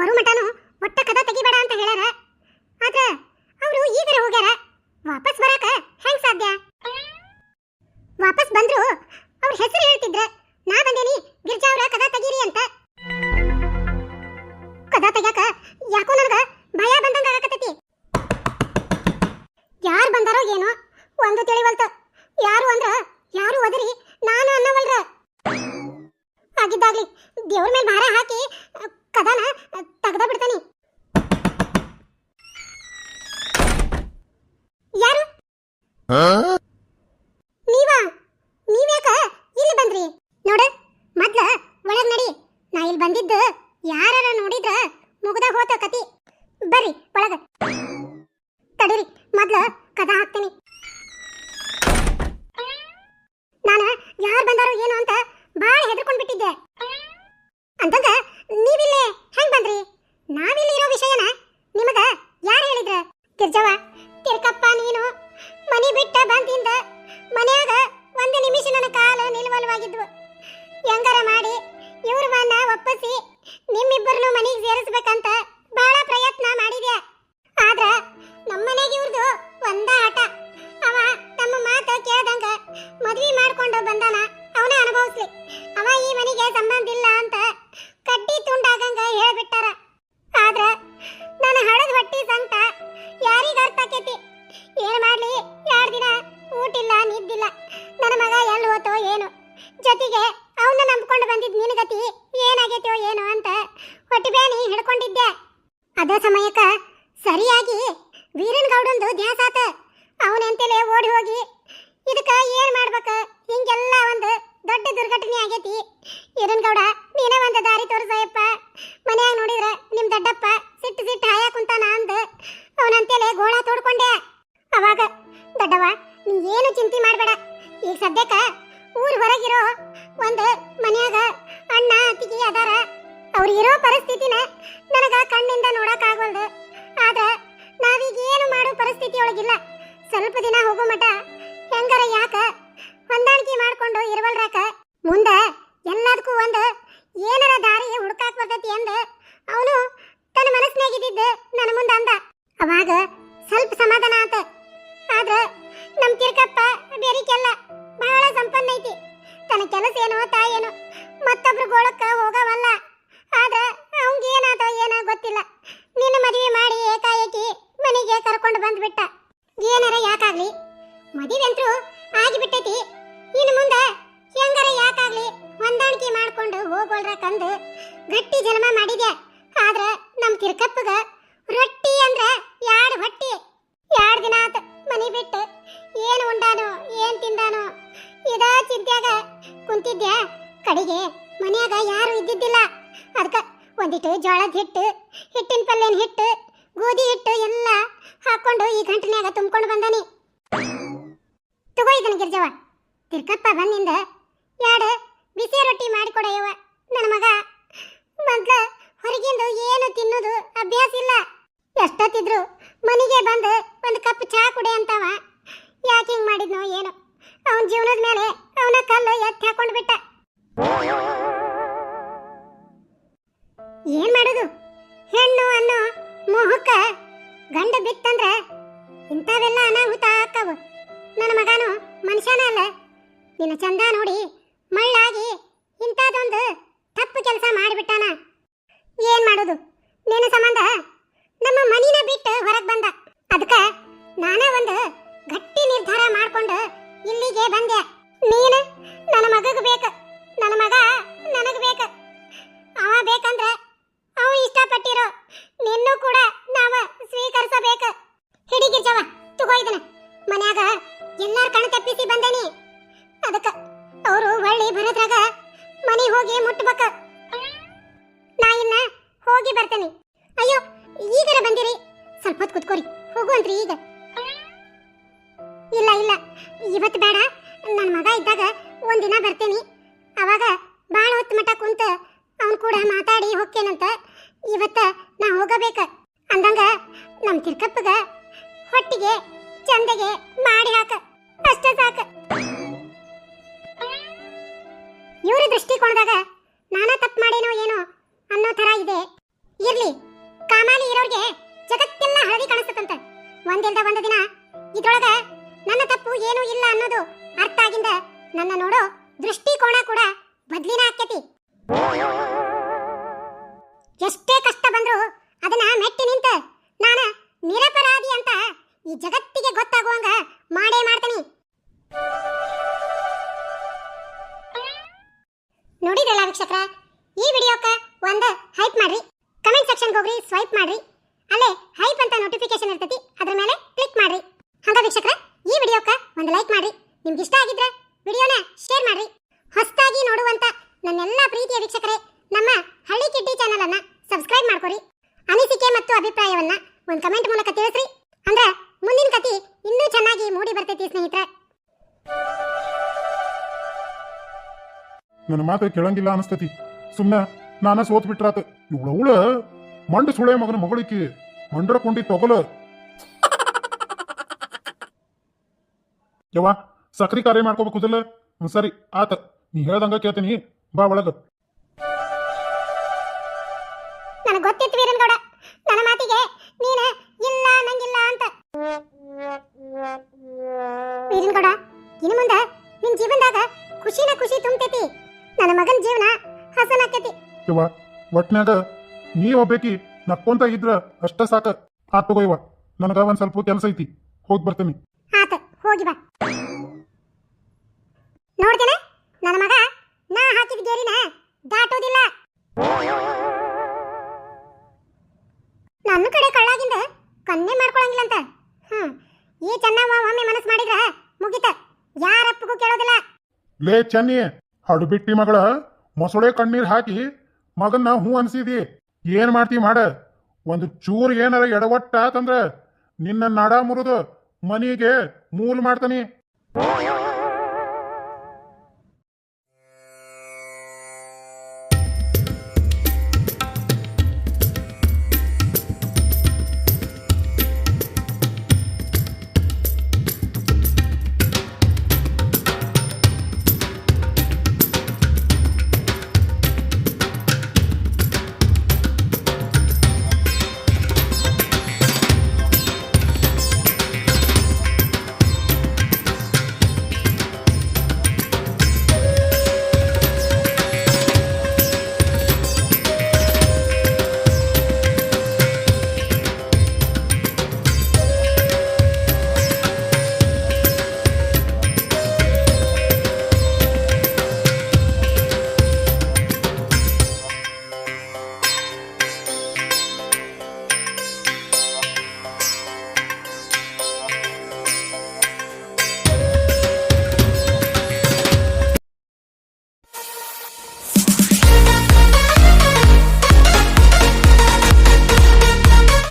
ಬರು ಮಟಾನು ಒಟ್ಟ ಕದ ತೆಗಿಬೇಡ ಅಂತ ಹೇಳ್ಯಾರ. ಆದ್ರ ಅವರು ಈಗರ ಹೋಗ್ಯಾರ, ವಾಪಸ್ ಬರಾಕ ಹೆಂಗ್ ಸಾಧ್ಯ? ವಾಪಸ್ ಬಂದ್ರು ಅವ್ರ ಹೆಸರು ಹೇಳ್ತಿದ್ರ, ನಾ ಬಂದೇನಿ, ಗಿರ್ಜಾ ಅವ್ರ ಕದ ತೆಗೀರಿ ಅಂತ. ಕದ ತೆಗ್ಯಾಕ ಯಾಕೋ ನನಗ ಭಯ ಬಂದಂಗ ಆಗಕತ್ತೈತಿ. ಯಾರು ಬಂದಾರೋ ಏನೋ, ಒಂದು ತಿಳಿವಲ್ತ. ಯಾರು ಅಂದ್ರ, ಯಾರು ಒದರಿ, ನಾನು ಅನ್ನವಲ್ರ. ಆಗಿದ್ದಾಗ್ಲಿ ದೇವ್ರ ಮೇಲೆ ಭಾರ ಹಾಕಿ ಕದನ, ತೆಗ್ದ ಬಿಡ್ತಾನಿ. ಯಾರು? ನೀವಾ? ನೀವ್ಯಾಕ? ಇಲ್ಲಿ ಬಂದ್ರಿ. ನೋಡ, ಮೊದ್ಲ ಒಳಗ್ ನಡಿ. ನಾ ಇಲ್ಲಿ ಬಂದಿದ್ದು ಯಾರ ನೋಡಿದ್ರ ಮುಗ್ದ ಹೋತ ಕತಿ. ಬರ್ರಿ, ಒಳಗ. ತಡೀರಿ, ಮೊದ್ಲ ಕದ ಹಾಕ್ತೀನಿ. ನಾನು ಯಾರು ಬಂದಾರೋ ಏನು ಅಂತ ಬಾಳ ಹೆದರ್ಕೊಂಡ್ ಬಿಟ್ಟಿದ್ದೆ ಅಂತಂದ ನೀವಿಲ್ಲೇ ಹೆಂಗ್ ಬಂದ್ರಿ? ಅವಾಗ ದೊಡ್ಡವ ನೀ ಏನು ಚಿಂತೆ ಮಾಡಬೇಡ. ಈಗ ಸದ್ಯಕ್ಕ ಊರ್ ಹೊರಗಿರೋ ಒಂದು ಮನ್ಯಾಗ ಅಣ್ಣ, ಅತ್ತಿಗೆ ಅದಾರ. ಅವ್ರು ಇರೋ ಪರಿಸ್ಥಿತಿನ ನನಗ ಕಣ್ಣಿಂದ ನೋಡಕ್ ಆಗೋಲ್ದು. ಆದ್ರ ನಾವೀಗ ಏನು ಮಾಡೋ ಪರಿಸ್ಥಿತಿ ಒಳಗಿಲ್ಲ. ಸ್ವಲ್ಪ ದಿನ ಹೋಗೋ ಮಟ ಹೆಂಗರ ಯಾಕ ಹೊಂದಾಣಿಕೆ ಮಾಡ್ಕೊಂಡು ಇರುವಲ್ರಾಕ ಮುಂದೆ ಎಲ್ಲದಕ್ಕೂ ಒಂದು ಏನರ ದಾರಿ ಹುಡುಕಾಕ್ ಬರ್ತೈತಿ ಅಂದ ಅವನು ತನ್ನ ಮನಸ್ಸಿನಾಗಿದ್ದಿದ್ದು ನನ್ನ ಮುಂದೆ ಅಂದ. ಅವಾಗ ಸ್ವಲ್ಪ ಸಮಾಧಾನ ಆತ. ಆದ್ರ ನಮ್ ತಿರ್ಕಪ್ಪ ಬೇರಿಕೆಲ್ಲ ಬಹಳ ಸಂಪನ್ನ ಐತಿ ತನ್ನ ಕೆಲಸ ಏನೋ ತಾಯೇನೋ ಮತ್ತೊಬ್ರು ಗೋಳಕ್ಕ ಹೋಗವಲ್ಲ. ಆದ್ರ ಅವಂಗ ಏನಾತ ಏನೋ ಗೊತ್ತಿಲ್ಲ. ನಿನ್ನ ಮದುವೆ ಮಾಡಿ ಏಕಾಏಕಿ ಮನೆಗೆ ಕರ್ಕೊಂಡು ಬಂದ್ಬಿಟ್ಟ. ಏನಾರ ಯಾಕಾಗ್ಲಿ? ಮದುವೆ ಅಂತೂ ಆಗಿಬಿಟ್ಟೈತಿ. ಇನ್ನು ಮುಂದೆ ಹೆಂಗಾರ ಯಾಕಾಗ್ಲಿ ಹೊಂದಾಣಿಕೆ ಮಾಡ್ಕೊಂಡು ಹೋಗೋಳ್ರಕಂದು ಗಟ್ಟಿ ಜನ್ಮ ಮಾಡಿದೆ ಆದ್ರ ನಮ್ ತಿರ್ಕಪ್ಪಗ ಕುಂತಿದ್ಯಾ? ಕಡೆಗೆ, ಮನ್ಯಾಗ ಯಾರು ಇದ್ದಿದ್ದಿಲ್ಲ. ಅದಕ್ಕ ಒಂದಿಟ್ಟು ಜೋಳದ ಹಿಟ್ಟು, ಹಿಟ್ಟಿನ ಪಲ್ಯನ ಹಿಟ್ಟು, ಗೋಧಿ ಹಿಟ್ಟು ಎಲ್ಲ ಹಾಕೊಂಡು ಈ ಗಂಟನ್ಯಾಗ ತುಂಬ್ಕೊಂಡು ಬಂದನಿ. ತಗೋ ಇದನ್ನ ಗಿರ್ಜವ. ತಿರ್ಕಪ್ಪ ಬಂದಿಂದ ಎರಡು ಇಂಥವೆಲ್ಲ ಅನಾಹುತ ಆಕ್ಕವು ನನ್ನ ಮಗನು ಮನುಷ್ಯನ ಅಲ್ಲ. ನಿನ್ನ ಚಂದ ನೋಡಿ, ಮಳ್ಳಾಗಿ ಇಂಥದೊಂದು ತಪ್ಪು ಕೆಲಸ ಮಾಡಿಬಿಟ್ಟಾನ. ಏನ್ ಮಾಡೋದು? ನಿನ್ನ ಸಂಬಂಧ ನಮ್ಮ ಮನಿನ ಬಿಟ್ಟು ಹೊರಗೆ ಬಂದ. ಅದಕ್ಕ ನಾನ ಒಂದು ಗಟ್ಟಿ ನಿರ್ಧಾರ ಮಾಡ್ಕೊಂಡು ಇಲ್ಲಿಗೆ ಬಂದೆ. ನೀನು ಅಯ್ಯೋ, ಈಗರ ಬಂದಿರಿ. ಸ್ವಲ್ಪ ಹೊತ್ತು ಕುತ್ಕೋರಿ. ಹೋಗುವಂತ್ರಿ ಈಗ. ಇಲ್ಲ ಇಲ್ಲ. ಇವತ್ತು ಬೇಡ. ನನ್ನ ಮಗ ಇದ್ದಾಗ ಒಂದಿನ ಬರ್ತೇನೆ. ಅವಾಗ ಭಾಳ ಹೊತ್ತು ಮಠ ಕುಂತ ಅವನು ಕೂಡ ಮಾತಾಡಿ ಹೋಗ್ತೇನಂತ ಇವತ್ತ ನಾ ಹೋಗಬೇಕ. ಅಂದಂಗ ನಮ್ಮ ತಿರ್ಕಪ್ಪಗ ಹೊಟ್ಟಿಗೆ ಚಂದಗೆ ಮಾಡಿ ಹಾಕ. ಅಷ್ಟ ಸಾಕ. ಇವರ ದೃಷ್ಟಿಕೋನದಾಗ ನಾನಾ ತಪ್ಪು ಮಾಡೇನೋ ಏನೋ ಅನ್ನೋ ತರ ಇದೆ. ಇರ್ಲಿ. ಕಾಮಾಲಿ ಇರೋರ್ಗೆ ಜಗತ್ತೆಲ್ಲ ಹಳದಿ ಕಾಣಿಸ್ತಂತೆ. ಒಂದಿಲ್ದ ಒಂದು ದಿನ ಇದ್ರೊಳಗ ನನ್ನ ತಪ್ಪು ಏನೂ ಇಲ್ಲ ಅನ್ನೋದು ಅರ್ಥ ಆಗಿಂದ ನನ್ನ ನೋಡೋ ದೃಷ್ಟಿಕೋನ ಕೂಡ ಬದ್ಲಿನ ಆಕ್ಯತಿ. ಎಷ್ಟೇ ಕಷ್ಟ ಬಂದ್ರು ಅದನ್ನ ಮೆಟ್ಟಿ ನಿಂತ ನಾನ ನಿರಪರಾಧಿ ಅಂತ ಈ ಜಗತ್ತಿಗೆ ಗೊತ್ತಾಗುವಂಗ ಮಾಡೇ ಮಾಡ್ತೀನಿ. ನೋಡಿದ್ರಲ್ಲ ವೀಕ್ಷಕರ, ಈ ವಿಡಿಯೋಕ್ಕ ಒಂದು ಹೈಪ್ ಮಾಡ್ರಿ. ಹೋಗ್ರಿ ಸ್ವೈಪ್ ಮಾಡ್ರಿ. ಅಲ್ಲೇ ಹೈಪ್ ಅಂತ ನೋಟಿಫಿಕೇಶನ್ ಇರ್ತೈತಿ, ಅದ್ರ ಮೇಲೆ ಕ್ಲಿಕ್ ಮಾಡ್ರಿ. ಹಂಗ ವೀಕ್ಷಕರ, ಈ ವಿಡಿಯೋಕ್ಕ ಒಂದು ಲೈಕ್ ಮಾಡ್ರಿ. ನಿಮ್ಗೆ ಇಷ್ಟ ಆಗಿದ್ರೆ ವಿಡಿಯೋನ ಶೇರ್ ಮಾಡ್ರಿ. ಹೊಸದಾಗಿ ನೋಡುವಂತ ನನ್ನೆಲ್ಲ ಪ್ರೀತಿಯ ವೀಕ್ಷಕರೇ, ನಮ್ಮ ಹಳ್ಳಿ ಕಿಡ್ಡಿ ಚಾನಲ್ ಅನ್ನ ಸಬ್ಸ್ಕ್ರೈಬ್ ಮಾಡ್ಕೊರಿ. ಅನಿಸಿಕೆ ಮತ್ತು ಅಭಿಪ್ರಾಯವನ್ನ ಒಂದು ಕಮೆಂಟ್ ಮೂಲಕ ತಿಳಿಸ್ರಿ. ಅಂದ್ರೆ ಮುಂದಿನ ಕತಿ ಇನ್ನೂ ಚೆನ್ನಾಗಿ ಮೂಡಿ ಬರ್ತೈತಿ ಸ್ನೇಹಿತರೆ. ನನ್ನ ಮಾತು ಕೇಳಂಗಿಲ್ಲ ಅನಸ್ತತಿ. ಸುಮ್ಮನೆ ನಾನ ಸೋತ್ ಬಿಟ್ರಾತ ಇವಳವಳ ಮಂಡ ಸುಳೆ ಮಗನ ಮಗಳಿಕಿ ಮಂಡ್ರ ಕೊಂಡಿ ತೊಗಲ. ಯವ್ವ ಸಕ್ರಿ ಕಾರ್ಯ ಮಾಡ್ಕೋಬೇಕುದಲ್ಲ ಹ್ಮ್, ಸರಿ ಆತ ನೀ ಹೇಳ್ದಂಗ ಕೇಳ್ತೀನಿ ಬಾ ಒಳಗ. ನನಗೆ ಗೊತ್ತಿತ್ತು ವೀರನ್ಗೌಡ ನನ್ನ ಮಾತಿಗೆ ನೀನ ಇಲ್ಲ ನಂಗಿಲ್ಲ ಅಂತ. ವೀರನ್ಗೌಡ ಇನ್ನು ಮುಂದೆ ನಿನ್ ಜೀವನದಾಗ ಖುಷಿನ ಖುಷಿ ತುಂಬತೈತಿ. ನನ್ನ ಮಗನ ಜೀವನ ಹಸನಾಕೈತಿ. ಯವ್ವ ಒಟ್ನ್ಯಾಗ ನೀ ಒಬ್ಬೇಕಿ ನಕ್ಕೊಂತ ಇದ್ರ ಅಷ್ಟ ಸಾಕ. ಆತ್ ತಗೋ ಯವ್ವ ನನಗ ಒಂದ್ ಸ್ವಲ್ಪ ಕೆಲಸ ಐತಿ. ಹೋಗಿ ಬರ್ತೀನಿ. ಆತ ಹೋಗಿ ಬಾ. ನೋಡ್ತೇನ ನನ್ನ ಮಗ ನಾ ಹಾಕಿದ ಗೇರಿನ ದಾಟೋದಿಲ್ಲ. ನನ್ನ ಕಡೆ ಕಳ್ಳಾಗಿಂದ ಕನ್ನೆ ಮಾಡ್ಕೊಳಂಗಿಲ್ಲ ಅಂತ ಹ್ಮ್ ಈ ಚೆನ್ನಮ್ಮ ಒಮ್ಮೆ ಮನಸ್ಸು ಮಾಡಿದ್ರ ಮುಗಿತ. ಯಾರಪ್ಪಗೂ ಕೇಳೋದಿಲ್ಲ. ಲೇ ಚೆನ್ನಿ ಹಡು ಬಿಟ್ಟಿ ಮಗಳ ಮೊಸಳೆ ಕಣ್ಣೀರ್ ಹಾಕಿ ಮಗನ್ನ ಹೂ ಅನ್ಸಿದಿ. ಏನ್ ಮಾಡ್ತಿ ಮಾಡ? ಒಂದು ಚೂರು ಏನಾರ ಎಡವಟ್ಟ ಆತಂದ್ರ ನಿನ್ನ ನಾಡ ಮುರಿದು ಮನಿಗೆ ಮೂಲ್ ಮಾಡ್ತಾನಿ.